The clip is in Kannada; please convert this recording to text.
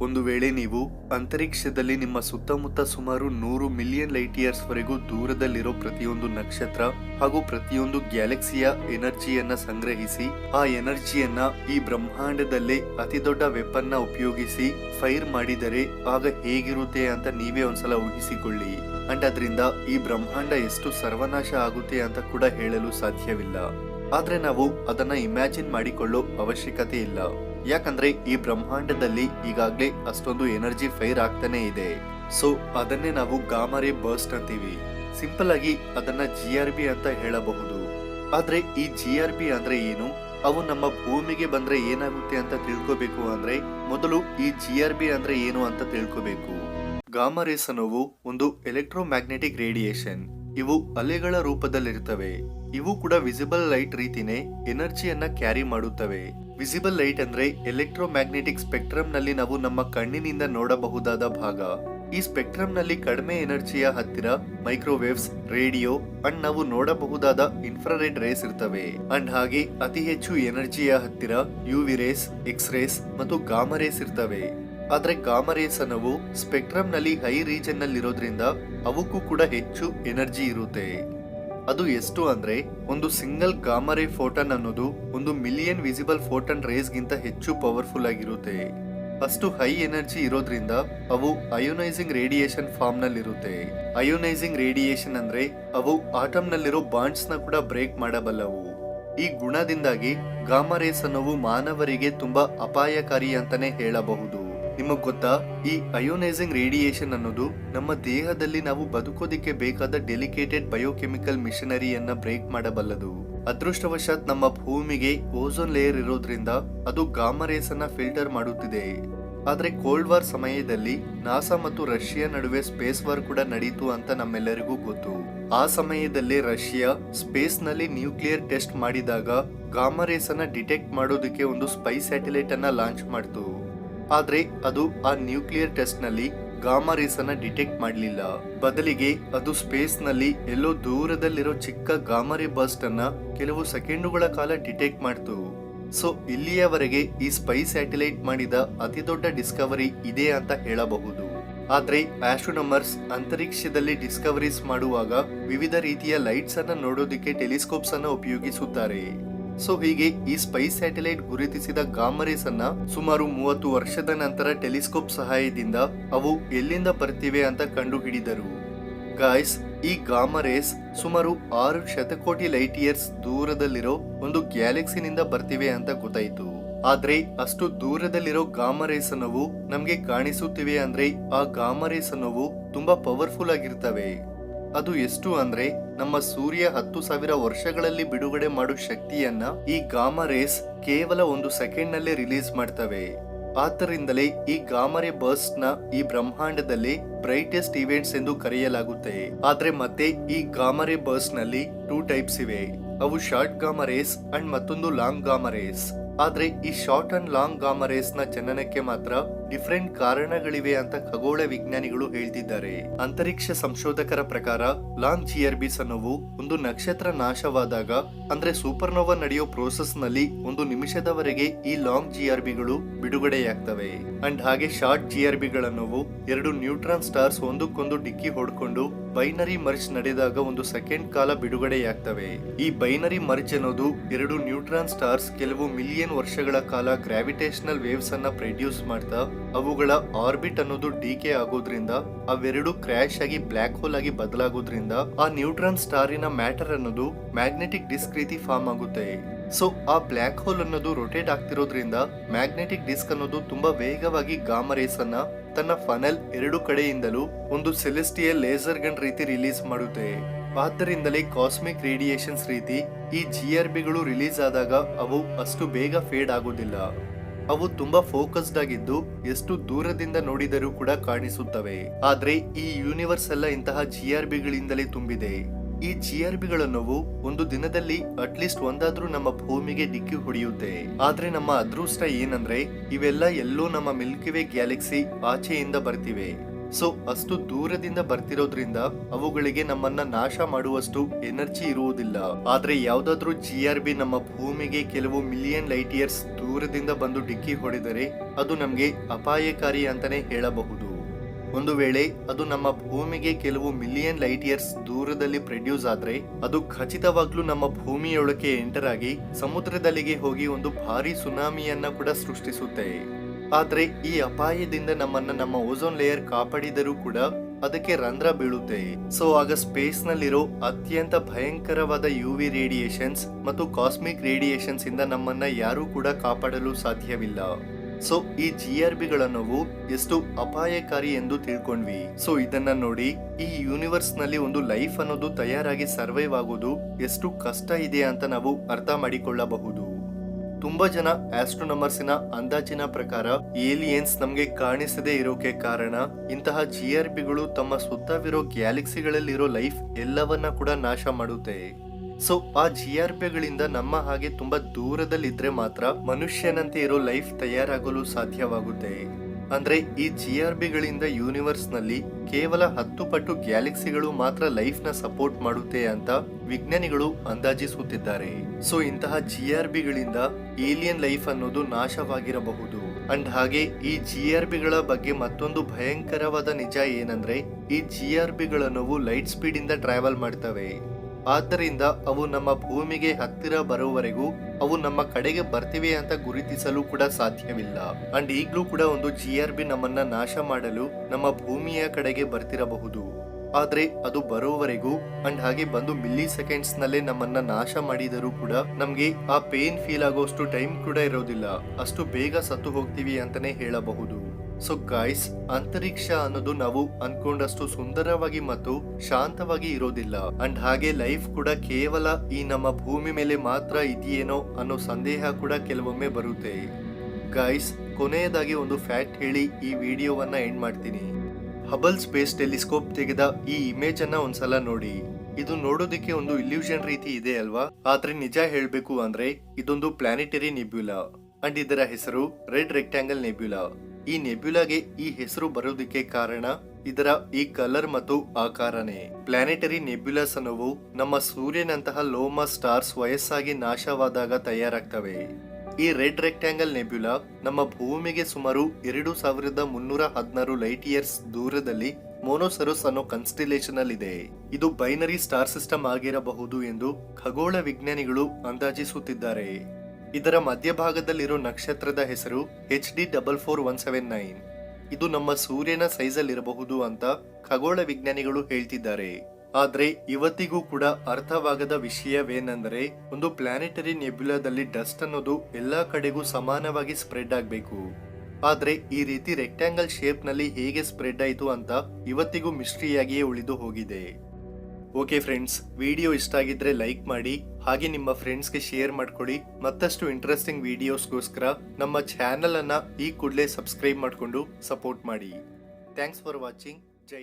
ಒಂದು ವೇಳೆ ನೀವು ಅಂತರಿಕ್ಷದಲ್ಲಿ ನಿಮ್ಮ ಸುತ್ತಮುತ್ತ ಸುಮಾರು ನೂರು ಮಿಲಿಯನ್ ಲೈಟ್ ಇಯರ್ಸ್ ವರೆಗೂ ದೂರದಲ್ಲಿರೋ ಪ್ರತಿಯೊಂದು ನಕ್ಷತ್ರ ಹಾಗೂ ಪ್ರತಿಯೊಂದು ಗ್ಯಾಲಕ್ಸಿಯ ಎನರ್ಜಿಯನ್ನ ಸಂಗ್ರಹಿಸಿ, ಆ ಎನರ್ಜಿಯನ್ನ ಈ ಬ್ರಹ್ಮಾಂಡದಲ್ಲೇ ಅತಿ ದೊಡ್ಡ ವೆಪನ್ನ ಉಪಯೋಗಿಸಿ ಫೈರ್ ಮಾಡಿದರೆ ಆಗ ಹೇಗಿರುತ್ತೆ ಅಂತ ನೀವೇ ಒಂದ್ಸಲ ಊಹಿಸಿಕೊಳ್ಳಿ. ಅಂಡ್ ಅದರಿಂದ ಈ ಬ್ರಹ್ಮಾಂಡ ಎಷ್ಟು ಸರ್ವನಾಶ ಆಗುತ್ತೆ ಅಂತ ಕೂಡ ಹೇಳಲು ಸಾಧ್ಯವಿಲ್ಲ. ಆದ್ರೆ ನಾವು ಅದನ್ನ ಇಮ್ಯಾಜಿನ್ ಮಾಡಿಕೊಳ್ಳೋ ಅವಶ್ಯಕತೆ ಇಲ್ಲ. ಯಾಕಂದ್ರೆ ಈ ಬ್ರಹ್ಮಾಂಡದಲ್ಲಿ ಈಗಾಗ್ಲೇ ಅಷ್ಟೊಂದು ಎನರ್ಜಿ ಫೈರ್ ಆಗ್ತಾನೆ ಇದೆ. ಸೊ ಅದನ್ನೇ ನಾವು ಗಾಮರೆ ಬರ್ಸ್ಟ್ ಅಂತೀವಿ. ಸಿಂಪಲ್ ಆಗಿ ಅದನ್ನ ಜಿ ಆರ್ ಬಿ ಅಂತ ಹೇಳಬಹುದು. ಆದ್ರೆ ಈ ಜಿ ಆರ್ ಬಿ ಅಂದ್ರೆ ಏನು? ಅವು ನಮ್ಮ ಭೂಮಿಗೆ ಬಂದ್ರೆ ಏನಾಗುತ್ತೆ ಅಂತ ತಿಳ್ಕೋಬೇಕು ಅಂದ್ರೆ ಮೊದಲು ಈ ಜಿ ಆರ್ ಬಿ ಅಂದ್ರೆ ಏನು ಅಂತ ತಿಳ್ಕೋಬೇಕು. ಗಾಮರೇಸನವು ಒಂದು ಎಲೆಕ್ಟ್ರೋಮ್ಯಾಗ್ನೆಟಿಕ್ ರೇಡಿಯೇಷನ್ ಇವು ಅಲೆಗಳ ರೂಪದಲ್ಲಿರುತ್ತವೆ. ಇವು ಕೂಡ ವಿಸಿಬಲ್ ಲೈಟ್ ರೀತಿನೇ ಎನರ್ಜಿಯನ್ನ ಕ್ಯಾರಿ ಮಾಡುತ್ತವೆ. ವಿಸಿಬಲ್ ಲೈಟ್ ಅಂದ್ರೆ ಎಲೆಕ್ಟ್ರೋಮ್ಯಾಗ್ನೆಟಿಕ್ ಸ್ಪೆಕ್ಟ್ರಮ್ನಲ್ಲಿ ನಾವು ನಮ್ಮ ಕಣ್ಣಿನಿಂದ ನೋಡಬಹುದಾದ ಭಾಗ. ಈ ಸ್ಪೆಕ್ಟ್ರಮ್ನಲ್ಲಿ ಕಡಿಮೆ ಎನರ್ಜಿಯ ಹತ್ತಿರ ಮೈಕ್ರೋವೇವ್ಸ್ ರೇಡಿಯೋ ಅಂಡ್ ನಾವು ನೋಡಬಹುದಾದ ಇನ್ಫ್ರಾರೆಡ್ ರೇಸ್ ಇರ್ತವೆ. ಅಂಡ್ ಹಾಗೆ ಅತಿ ಹೆಚ್ಚು ಎನರ್ಜಿಯ ಹತ್ತಿರ ಯುವಿ ರೇಸ್ ಎಕ್ಸ್ ರೇಸ್ ಮತ್ತು ಗಾಮ ರೇಸ್ ಇರ್ತವೆ. ಆದ್ರೆ ಗಾಮರೇಸನವು ಸ್ಪೆಕ್ಟ್ರಮ್ನಲ್ಲಿ ಹೈ ರೀಜನ್ನಲ್ಲಿ ಇರೋದ್ರಿಂದ ಅವಕ್ಕೂ ಕೂಡ ಹೆಚ್ಚು ಎನರ್ಜಿ ಇರುತ್ತೆ. ಅದು ಎಷ್ಟು ಅಂದ್ರೆ ಒಂದು ಸಿಂಗಲ್ ಗಾಮರೇ ಫೋಟನ್ ಅನ್ನೋದು ಒಂದು ಮಿಲಿಯನ್ ವಿಸಿಬಲ್ ಫೋಟನ್ ರೇಸ್ಗಿಂತ ಹೆಚ್ಚು ಪವರ್ಫುಲ್ ಆಗಿರುತ್ತೆ. ಅಷ್ಟು ಹೈ ಎನರ್ಜಿ ಇರೋದ್ರಿಂದ ಅವು ಅಯೋನೈಸಿಂಗ್ ರೇಡಿಯೇಷನ್ ಫಾರ್ಮ್ ನಲ್ಲಿರುತ್ತೆ ಅಯೋನೈಸಿಂಗ್ ರೇಡಿಯೇಷನ್ ಅಂದ್ರೆ ಅವು ಆಟಮ್ ನಲ್ಲಿರೋ ಬಾಂಡ್ಸ್ನ ಕೂಡ ಬ್ರೇಕ್ ಮಾಡಬಲ್ಲವು. ಈ ಗುಣದಿಂದಾಗಿ ಗಾಮರೇಸ್ ಅನ್ನೋವು ಮಾನವರಿಗೆ ತುಂಬಾ ಅಪಾಯಕಾರಿ ಅಂತಾನೆ ಹೇಳಬಹುದು. ನಿಮಗ್ ಗೊತ್ತಾ? ಈ ಅಯೋನೈಸಿಂಗ್ ರೇಡಿಯೇಷನ್ ಅನ್ನೋದು ನಮ್ಮ ದೇಹದಲ್ಲಿ ನಾವು ಬದುಕೋದಿಕ್ಕೆ ಬೇಕಾದ ಡೆಲಿಕೇಟೆಡ್ ಬಯೋಕೆಮಿಕಲ್ ಮಿಷನರಿಯನ್ನ ಬ್ರೇಕ್ ಮಾಡಬಲ್ಲದು. ಅದೃಷ್ಟವಶಾತ್ ನಮ್ಮ ಭೂಮಿಗೆ ಓಝೋನ್ ಲೇಯರ್ ಇರೋದ್ರಿಂದ ಅದು ಗಾಮರೇಸ್ ಅನ್ನ ಫಿಲ್ಟರ್ ಮಾಡುತ್ತಿದೆ. ಆದ್ರೆ ಕೋಲ್ಡ್ ವಾರ್ ಸಮಯದಲ್ಲಿ ನಾಸಾ ಮತ್ತು ರಷ್ಯಾ ನಡುವೆ ಸ್ಪೇಸ್ ವಾರ್ ಕೂಡ ನಡೀತು ಅಂತ ನಮ್ಮೆಲ್ಲರಿಗೂ ಗೊತ್ತು. ಆ ಸಮಯದಲ್ಲಿ ರಷ್ಯಾ ಸ್ಪೇಸ್ನಲ್ಲಿ ನ್ಯೂಕ್ಲಿಯರ್ ಟೆಸ್ಟ್ ಮಾಡಿದಾಗ ಗಾಮರೇಸ್ ಅನ್ನ ಡಿಟೆಕ್ಟ್ ಮಾಡೋದಕ್ಕೆ ಒಂದು ಸ್ಪೈ ಸ್ಯಾಟಲೈಟ್ ಅನ್ನ ಲಾಂಚ್ ಮಾಡ್ತು. ಆದ್ರೆ ಅದು ಆ ನ್ಯೂಕ್ಲಿಯರ್ ಟೆಸ್ಟ್ನಲ್ಲಿ ಗಾಮಾ ರೇಸ್ ಅನ್ನ ಡಿಟೆಕ್ಟ್ ಮಾಡಲಿಲ್ಲ. ಬದಲಿಗೆ ಅದು ಸ್ಪೇಸ್ನಲ್ಲಿ ಎಲ್ಲೋ ದೂರದಲ್ಲಿರೋ ಚಿಕ್ಕ ಗಾಮರೇ ಬಸ್ಟ್ ಅನ್ನ ಕೆಲವು ಸೆಕೆಂಡುಗಳ ಕಾಲ ಡಿಟೆಕ್ಟ್ ಮಾಡ್ತು. ಸೊ, ಇಲ್ಲಿಯವರೆಗೆ ಈ ಸ್ಪೈ ಸ್ಯಾಟಲೈಟ್ ಮಾಡಿದ ಅತಿ ದೊಡ್ಡ ಡಿಸ್ಕವರಿ ಇದೆ ಅಂತ ಹೇಳಬಹುದು. ಆದ್ರೆ ಆಸ್ಟ್ರೋನಮರ್ಸ್ ಅಂತರಿಕ್ಷದಲ್ಲಿ ಡಿಸ್ಕವರೀಸ್ ಮಾಡುವಾಗ ವಿವಿಧ ರೀತಿಯ ಲೈಟ್ಸ್ ಅನ್ನ ನೋಡೋದಿಕ್ಕೆ ಟೆಲಿಸ್ಕೋಪ್ಸ್ ಅನ್ನ ಉಪಯೋಗಿಸುತ್ತಾರೆ. ಸೊ ಹೀಗೆ ಈ ಸ್ಪೈಸ್ ಸ್ಯಾಟಲೈಟ್ ಗುರುತಿಸಿದ ಗಾಮರೇಸ್ ಅನ್ನ ಸುಮಾರು ಮೂವತ್ತು ವರ್ಷದ ನಂತರ ಟೆಲಿಸ್ಕೋಪ್ ಸಹಾಯದಿಂದ ಅವು ಎಲ್ಲಿಂದ ಬರ್ತಿವೆ ಅಂತ ಕಂಡುಹಿಡಿದರು. ಗಾಯ್ಸ್, ಈ ಗಾಮರೇಸ್ ಸುಮಾರು ಆರು ಶತಕೋಟಿ ಲೈಟ್ ಇಯರ್ಸ್ ದೂರದಲ್ಲಿರೋ ಒಂದು ಗ್ಯಾಲೆಕ್ಸಿನಿಂದ ಬರ್ತಿವೆ ಅಂತ ಗೊತ್ತಾಯಿತು. ಆದ್ರೆ ಅಷ್ಟು ದೂರದಲ್ಲಿರೋ ಗಾಮರೇಸ್ ಅನ್ನೋವು ನಮ್ಗೆ ಕಾಣಿಸುತ್ತಿವೆ ಅಂದ್ರೆ ಆ ಗಾಮರೇಸ್ ಅನ್ನೋವು ತುಂಬಾ ಪವರ್ಫುಲ್ ಆಗಿರ್ತವೆ. ಅದು ಎಷ್ಟು ಅಂದ್ರೆ ನಮ್ಮ ಸೂರ್ಯ ಹತ್ತು ಸಾವಿರ ವರ್ಷಗಳಲ್ಲಿ ಬಿಡುಗಡೆ ಮಾಡೋ ಶಕ್ತಿಯನ್ನ ಈ ಗಾಮಾ ರೇಸ್ ಕೇವಲ ಒಂದು ಸೆಕೆಂಡ್ ನಲ್ಲೇ ರಿಲೀಸ್ ಮಾಡ್ತವೆ. ಆದ್ದರಿಂದಲೇ ಈ ಗಾಮರೆ ಬರ್ಸ್ಟ್ನ ಈ ಬ್ರಹ್ಮಾಂಡದಲ್ಲಿ ಬ್ರೈಟೆಸ್ಟ್ ಇವೆಂಟ್ಸ್ ಎಂದು ಕರೆಯಲಾಗುತ್ತೆ. ಆದ್ರೆ ಮತ್ತೆ ಈ ಗಾಮರೆ ಬರ್ಸ್ಟ್ನಲ್ಲಿ ಟೂ ಟೈಪ್ಸ್ ಇವೆ. ಅವು ಶಾರ್ಟ್ ಗಾಮರೇಸ್ ಅಂಡ್ ಮತ್ತೊಂದು ಲಾಂಗ್ ಗಾಮಾ ರೇಸ್. ಆದ್ರೆ ಈ ಶಾರ್ಟ್ ಅಂಡ್ ಲಾಂಗ್ ಗಾಮ ರೇಸ್ನ ಜನನಕ್ಕೆ ಮಾತ್ರ ಡಿಫ್ರೆಂಟ್ ಕಾರಣಗಳಿವೆ ಅಂತ ಖಗೋಳ ವಿಜ್ಞಾನಿಗಳು ಹೇಳ್ತಿದ್ದಾರೆ. ಅಂತರಿಕ್ಷ ಸಂಶೋಧಕರ ಪ್ರಕಾರ ಲಾಂಗ್ ಜಿಆರ್ಬಿಸ್ ಅನ್ನೋವು ಒಂದು ನಕ್ಷತ್ರ ನಾಶವಾದಾಗ, ಅಂದ್ರೆ ಸೂಪರ್ನೋವಾ ನಡೆಯೋ ಪ್ರೋಸೆಸ್ನಲ್ಲಿ ಒಂದು ನಿಮಿಷದವರೆಗೆ ಈ ಲಾಂಗ್ ಜಿಆರ್ಬಿಗಳು ಬಿಡುಗಡೆಯಾಗ್ತವೆ. ಅಂಡ್ ಹಾಗೆ ಶಾರ್ಟ್ ಜಿಯರ್ಬಿಗಳನ್ನೋವು ಎರಡು ನ್ಯೂಟ್ರಾನ್ ಸ್ಟಾರ್ಸ್ ಒಂದಕ್ಕೊಂದು ಡಿಕ್ಕಿ ಹೊಡ್ಕೊಂಡು ಬೈನರಿ ಮರ್ಜ್ ನಡೆದಾಗ ಒಂದು ಸೆಕೆಂಡ್ ಕಾಲ ಬಿಡುಗಡೆಯಾಗ್ತವೆ. ಈ ಬೈನರಿ ಮರ್ಜ್ ಅನ್ನೋದು ಎರಡು ನ್ಯೂಟ್ರಾನ್ ಸ್ಟಾರ್ಸ್ ಕೆಲವು ಮಿಲಿಯನ್ ವರ್ಷಗಳ ಕಾಲ ಗ್ರಾವಿಟೇಷನಲ್ ವೇವ್ಸ್ ಅನ್ನ ಪ್ರೊಡ್ಯೂಸ್ ಮಾಡ್ತಾ ಅವುಗಳ ಆರ್ಬಿಟ್ ಅನ್ನೋದು ಡಿಕೆ ಆಗೋದ್ರಿಂದ, ಅವೆರಡು ಕ್ರ್ಯಾಶ್ ಆಗಿ ಬ್ಲಾಕ್ ಹೋಲ್ ಆಗಿ ಬದಲಾಗೋದ್ರಿಂದ ಆ ನ್ಯೂಟ್ರಾನ್ ಸ್ಟಾರಿನ ಮ್ಯಾಟರ್ ಅನ್ನೋದು ಮ್ಯಾಗ್ನೆಟಿಕ್ ಡಿಸ್ಕ್ ರೀತಿ ಫಾರ್ಮ್ ಆಗುತ್ತೆ. ಸೊ, ಆ ಬ್ಲ್ಯಾಕ್ ಹೋಲ್ ಅನ್ನೋದು ರೊಟೇಟ್ ಆಗ್ತಿರೋದ್ರಿಂದ ಮ್ಯಾಗ್ನೆಟಿಕ್ ಡಿಸ್ಕ್ ಅನ್ನೋದು ತುಂಬಾ ವೇಗವಾಗಿ ರೇಸ್ ಅನ್ನ ತನ್ನ ಫನಲ್ ಎರಡು ಕಡೆಯಿಂದಲೂ ಒಂದು ಸೆಲೆಸ್ಟಿಯಲ್ ಲೇಸರ್ ಗನ್ ರೀತಿ ರಿಲೀಸ್ ಮಾಡುತ್ತೆ. ಆದ್ದರಿಂದಲೇ ಕಾಸ್ಮಿಕ್ ರೇಡಿಯೇಷನ್ಸ್ ರೀತಿ ಈ ಜಿಆರ್ಬಿಗಳು ರಿಲೀಸ್ ಆದಾಗ ಅವು ಅಷ್ಟು ಬೇಗ ಫೇಡ್ ಆಗೋದಿಲ್ಲ ಅವು ತುಂಬಾ ಫೋಕಸ್ಡ್ ಆಗಿದ್ದು ಎಷ್ಟು ದೂರದಿಂದ ನೋಡಿದರೂ ಕೂಡ ಕಾಣಿಸುತ್ತವೆ. ಆದ್ರೆ ಈ ಯೂನಿವರ್ಸ್ ಎಲ್ಲ ಇಂತಹ ಜಿಆರ್ಬಿಗಳಿಂದಲೇ ತುಂಬಿದೆ. ಈ ಜಿ ಆರ್ ಬಿಗಳನ್ನು ಒಂದು ದಿನದಲ್ಲಿ ಅಟ್ಲೀಸ್ಟ್ ಒಂದಾದ್ರೂ ನಮ್ಮ ಭೂಮಿಗೆ ಡಿಕ್ಕಿ ಹೊಡೆಯುತ್ತೆ. ಆದ್ರೆ ನಮ್ಮ ಅದೃಷ್ಟ ಏನಂದ್ರೆ ಇವೆಲ್ಲ ಎಲ್ಲೋ ನಮ್ಮ ಮಿಲ್ಕಿ ವೇ ಗ್ಯಾಲಕ್ಸಿ ಆಚೆಯಿಂದ ಬರ್ತಿವೆ. ಸೊ ಅಷ್ಟು ದೂರದಿಂದ ಬರ್ತಿರೋದ್ರಿಂದ ಅವುಗಳಿಗೆ ನಮ್ಮನ್ನ ನಾಶ ಮಾಡುವಷ್ಟು ಎನರ್ಜಿ ಇರುವುದಿಲ್ಲ. ಆದ್ರೆ ಯಾವ್ದಾದ್ರು ಜಿ ಆರ್ ಬಿ ನಮ್ಮ ಭೂಮಿಗೆ ಕೆಲವು ಮಿಲಿಯನ್ ಲೈಟ್ ಇಯರ್ಸ್ ದೂರದಿಂದ ಬಂದು ಡಿಕ್ಕಿ ಹೊಡೆದರೆ ಅದು ನಮಗೆ ಅಪಾಯಕಾರಿ ಅಂತಾನೆ ಹೇಳಬಹುದು. ಒಂದು ವೇಳೆ ಅದು ನಮ್ಮ ಭೂಮಿಗೆ ಕೆಲವು ಮಿಲಿಯನ್ ಲೈಟ್ ಇಯರ್ಸ್ ದೂರದಲ್ಲಿ ಪ್ರೊಡ್ಯೂಸ್ ಆದ್ರೆ ಅದು ಖಚಿತವಾಗ್ಲೂ ನಮ್ಮ ಭೂಮಿಯೊಳಕ್ಕೆ ಎಂಟರ್ ಆಗಿ ಸಮುದ್ರದಲ್ಲಿಗೆ ಹೋಗಿ ಒಂದು ಭಾರಿ ಸುನಾಮಿಯನ್ನ ಕೂಡ ಸೃಷ್ಟಿಸುತ್ತೆ. ಆದ್ರೆ ಈ ಅಪಾಯದಿಂದ ನಮ್ಮನ್ನ ನಮ್ಮ ಓಝೋನ್ ಲೇಯರ್ ಕಾಪಾಡಿದರೂ ಕೂಡ ಅದಕ್ಕೆ ರಂಧ್ರ ಬೀಳುತ್ತೆ. ಸೊ ಆಗ ಸ್ಪೇಸ್ ನಲ್ಲಿರೋ ಅತ್ಯಂತ ಭಯಂಕರವಾದ ಯು ವಿ ರೇಡಿಯೇಷನ್ಸ್ ಮತ್ತು ಕಾಸ್ಮಿಕ್ ರೇಡಿಯೇಷನ್ಸ್ ಇಂದ ನಮ್ಮನ್ನ ಯಾರೂ ಕೂಡ ಕಾಪಾಡಲು ಸಾಧ್ಯವಿಲ್ಲ. ಸೊ ಈ ಜಿ ಆರ್ ಬಿಗಳನ್ನು ಎಷ್ಟು ಅಪಾಯಕಾರಿ ಎಂದು ತಿಳ್ಕೊಂಡ್ವಿ. ಸೊ ಇದನ್ನ ನೋಡಿ ಈ ಯೂನಿವರ್ಸ್ನಲ್ಲಿ ಒಂದು ಲೈಫ್ ಅನ್ನೋದು ತಯಾರಾಗಿ ಸರ್ವೈವ್ ಆಗೋದು ಎಷ್ಟು ಕಷ್ಟ ಇದೆ ಅಂತ ನಾವು ಅರ್ಥ ಮಾಡಿಕೊಳ್ಳಬಹುದು. ತುಂಬಾ ಜನ ಆಸ್ಟ್ರೋನಮರ್ಸಿನ ಅಂದಾಜಿನ ಪ್ರಕಾರ ಏಲಿಯನ್ಸ್ ನಮಗೆ ಕಾಣಿಸದೇ ಇರೋಕೆ ಕಾರಣ ಇಂತಹ ಜಿ ಆರ್ ಬಿಗಳು ತಮ್ಮ ಸುತ್ತವಿರೋ ಗ್ಯಾಲಕ್ಸಿಗಳಲ್ಲಿರೋ ಲೈಫ್ ಎಲ್ಲವನ್ನ ಕೂಡ ನಾಶ ಮಾಡುತ್ತೆ. ಸೊ ಆ ಜಿ ಆರ್ ಪಿಗಳಿಂದ ನಮ್ಮ ಹಾಗೆ ತುಂಬಾ ದೂರದಲ್ಲಿದ್ರೆ ಮಾತ್ರ ಮನುಷ್ಯನಂತೆ ಇರೋ ಲೈಫ್ ತಯಾರಾಗಲು ಸಾಧ್ಯವಾಗುತ್ತೆ. ಅಂದ್ರೆ ಈ ಜಿ ಆರ್ ಬಿಗಳಿಂದ ಯೂನಿವರ್ಸ್ನಲ್ಲಿ ಕೇವಲ ಹತ್ತು ಪಟ್ಟು ಗ್ಯಾಲಕ್ಸಿಗಳು ಮಾತ್ರ ಲೈಫ್ನ ಸಪೋರ್ಟ್ ಮಾಡುತ್ತೆ ಅಂತ ವಿಜ್ಞಾನಿಗಳು ಅಂದಾಜಿಸುತ್ತಿದ್ದಾರೆ. ಸೊ ಇಂತಹ ಜಿ ಆರ್ ಬಿಗಳಿಂದ ಏಲಿಯನ್ ಲೈಫ್ ಅನ್ನೋದು ನಾಶವಾಗಿರಬಹುದು. ಅಂಡ್ ಹಾಗೆ ಈ ಜಿ ಆರ್ ಬಿಗಳ ಬಗ್ಗೆ ಮತ್ತೊಂದು ಭಯಂಕರವಾದ ನಿಜ ಏನಂದ್ರೆ ಈ ಜಿ ಆರ್ ಬಿಗಳನ್ನು ಲೈಟ್ ಸ್ಪೀಡ್ ಇಂದ ಟ್ರಾವೆಲ್ ಮಾಡ್ತವೆ. ಆದ್ದರಿಂದ ಅವು ನಮ್ಮ ಭೂಮಿಗೆ ಹತ್ತಿರ ಬರುವವರೆಗೂ ಅವು ನಮ್ಮ ಕಡೆಗೆ ಬರ್ತಿವೆ ಅಂತ ಗುರುತಿಸಲು ಕೂಡ ಸಾಧ್ಯವಿಲ್ಲ. ಅಂಡ್ ಈಗಲೂ ಕೂಡ ಒಂದು ಜಿ ಆರ್ ಬಿ ನಮ್ಮನ್ನ ನಾಶ ಮಾಡಲು ನಮ್ಮ ಭೂಮಿಯ ಕಡೆಗೆ ಬರ್ತಿರಬಹುದು. ಆದ್ರೆ ಅದು ಬರುವವರೆಗೂ ಅಂಡ್ ಹಾಗೆ ಬಂದು ಮಿಲ್ಲಿ ಸೆಕೆಂಡ್ಸ್ ನಲ್ಲೇ ನಮ್ಮನ್ನ ನಾಶ ಮಾಡಿದರೂ ಕೂಡ ನಮ್ಗೆ ಆ ಪೇನ್ ಫೀಲ್ ಆಗೋಷ್ಟು ಟೈಮ್ ಕೂಡ ಇರೋದಿಲ್ಲ. ಅಷ್ಟು ಬೇಗ ಸತ್ತು ಹೋಗ್ತೀವಿ ಅಂತಾನೆ ಹೇಳಬಹುದು. ಸೊ ಗಾಯ್ಸ್ ಅಂತರಿಕ್ಷ ಅನ್ನೋದು ನಾವು ಅನ್ಕೊಂಡಷ್ಟು ಸುಂದರವಾಗಿ ಮತ್ತು ಶಾಂತವಾಗಿ ಇರೋದಿಲ್ಲ. ಅಂಡ್ ಹಾಗೆ ಲೈಫ್ ಕೂಡ ಕೇವಲ ಈ ನಮ್ಮ ಭೂಮಿ ಮೇಲೆ ಮಾತ್ರ ಇದೆಯೇನೋ ಅನ್ನೋ ಸಂದೇಹ ಕೂಡ ಕೆಲವೊಮ್ಮೆ ಬರುತ್ತೆ. ಗಾಯ್ಸ್ ಕೊನೆಯದಾಗಿ ಒಂದು ಫ್ಯಾಕ್ಟ್ ಹೇಳಿ ಈ ವಿಡಿಯೋವನ್ನ ಎಂಡ್ ಮಾಡ್ತೀನಿ. ಹಬಲ್ ಸ್ಪೇಸ್ ಟೆಲಿಸ್ಕೋಪ್ ತೆಗೆದ ಈ ಇಮೇಜ್ ಅನ್ನ ಒಂದ್ಸಲ ನೋಡಿ. ಇದು ನೋಡೋದಕ್ಕೆ ಒಂದು ಇಲ್ಯೂಷನ್ ರೀತಿ ಇದೆ ಅಲ್ವಾ? ಆದ್ರೆ ನಿಜ ಹೇಳಬೇಕು ಅಂದ್ರೆ ಇದೊಂದು ಪ್ಲಾನೆಟರಿ ನೆಬ್ಯುಲಾ ಅಂಡ್ ಇದರ ಹೆಸರು ರೆಡ್ ರೆಕ್ಟಾಂಗಲ್ ನೆಬ್ಯುಲಾ ಈ ನೆಬ್ಯುಲಾಗೆ ಈ ಹೆಸರು ಬರೋದಕ್ಕೆ ಕಾರಣ ಇದರ ಈ ಕಲರ್ ಮತ್ತು ಆಕಾರನೇ. ಪ್ಲಾನೆಟರಿ ನೆಬ್ಯುಲಸ್ ಅನ್ನುವು ನಮ್ಮ ಸೂರ್ಯನಂತಹ ಲೋಮ ಸ್ಟಾರ್ಸ್ ವಯಸ್ಸಾಗಿ ನಾಶವಾದಾಗ ತಯಾರಾಗ್ತವೆ. ಈ ರೆಡ್ ರೆಕ್ಟಾಂಗಲ್ ನೆಬ್ಯುಲಾ ನಮ್ಮ ಭೂಮಿಗೆ ಸುಮಾರು ಎರಡು ಸಾವಿರದ ಮುನ್ನೂರ ಹದಿನಾರು ಲೈಟ್ ಇಯರ್ಸ್ ದೂರದಲ್ಲಿ ಮೋನೋಸರಸ್ ಅನ್ನೋ ಕನ್ಸ್ಟಿಲೇಷನ್ ಇದೆ ಇದು ಬೈನರಿ ಸ್ಟಾರ್ ಸಿಸ್ಟಮ್ ಆಗಿರಬಹುದು ಎಂದು ಖಗೋಳ ವಿಜ್ಞಾನಿಗಳು ಅಂದಾಜಿಸುತ್ತಿದ್ದಾರೆ. ಇದರ ಮಧ್ಯಭಾಗದಲ್ಲಿರೋ ನಕ್ಷತ್ರದ ಹೆಸರು H D double four one seven nine ಇದು ನಮ್ಮ ಸೂರ್ಯನ ಸೈಜಲ್ಲಿರಬಹುದು ಅಂತ ಖಗೋಳ ವಿಜ್ಞಾನಿಗಳು ಹೇಳ್ತಿದ್ದಾರೆ. ಆದ್ರೆ ಇವತ್ತಿಗೂ ಕೂಡ ಅರ್ಥವಾಗದ ವಿಷಯವೇನೆಂದರೆ, ಒಂದು ಪ್ಲಾನೆಟರಿ ನೆಬ್ಯುಲಾದಲ್ಲಿ ಡಸ್ಟ್ ಅನ್ನೋದು ಎಲ್ಲಾ ಕಡೆಗೂ ಸಮಾನವಾಗಿ ಸ್ಪ್ರೆಡ್ ಆಗಬೇಕು. ಆದ್ರೆ ಈ ರೀತಿ ರೆಕ್ಟಾಂಗಲ್ ಶೇಪ್ನಲ್ಲಿ ಹೇಗೆ ಸ್ಪ್ರೆಡ್ ಆಯಿತು ಅಂತ ಇವತ್ತಿಗೂ ಮಿಸ್ಟ್ರಿಯಾಗಿಯೇ ಉಳಿದು ಹೋಗಿದೆ. ಓಕೆ ಫ್ರೆಂಡ್ಸ್ ವಿಡಿಯೋ ಇಷ್ಟ ಆಗಿದ್ರೆ ಲೈಕ್ ಮಾಡಿ, ಹಾಗೆ ನಿಮ್ಮ ಫ್ರೆಂಡ್ಸ್ಗೆ ಶೇರ್ ಮಾಡ್ಕೊಡಿ. ಮತ್ತಷ್ಟು ಇಂಟ್ರೆಸ್ಟಿಂಗ್ ವಿಡಿಯೋಸ್ಗೋಸ್ಕರ ನಮ್ಮ ಚಾನೆಲ್ ಅನ್ನ ಈ ಕೂಡಲೇ ಸಬ್ಸ್ಕ್ರೈಬ್ ಮಾಡಿಕೊಂಡು ಸಪೋರ್ಟ್ ಮಾಡಿ. Thanks for watching Jai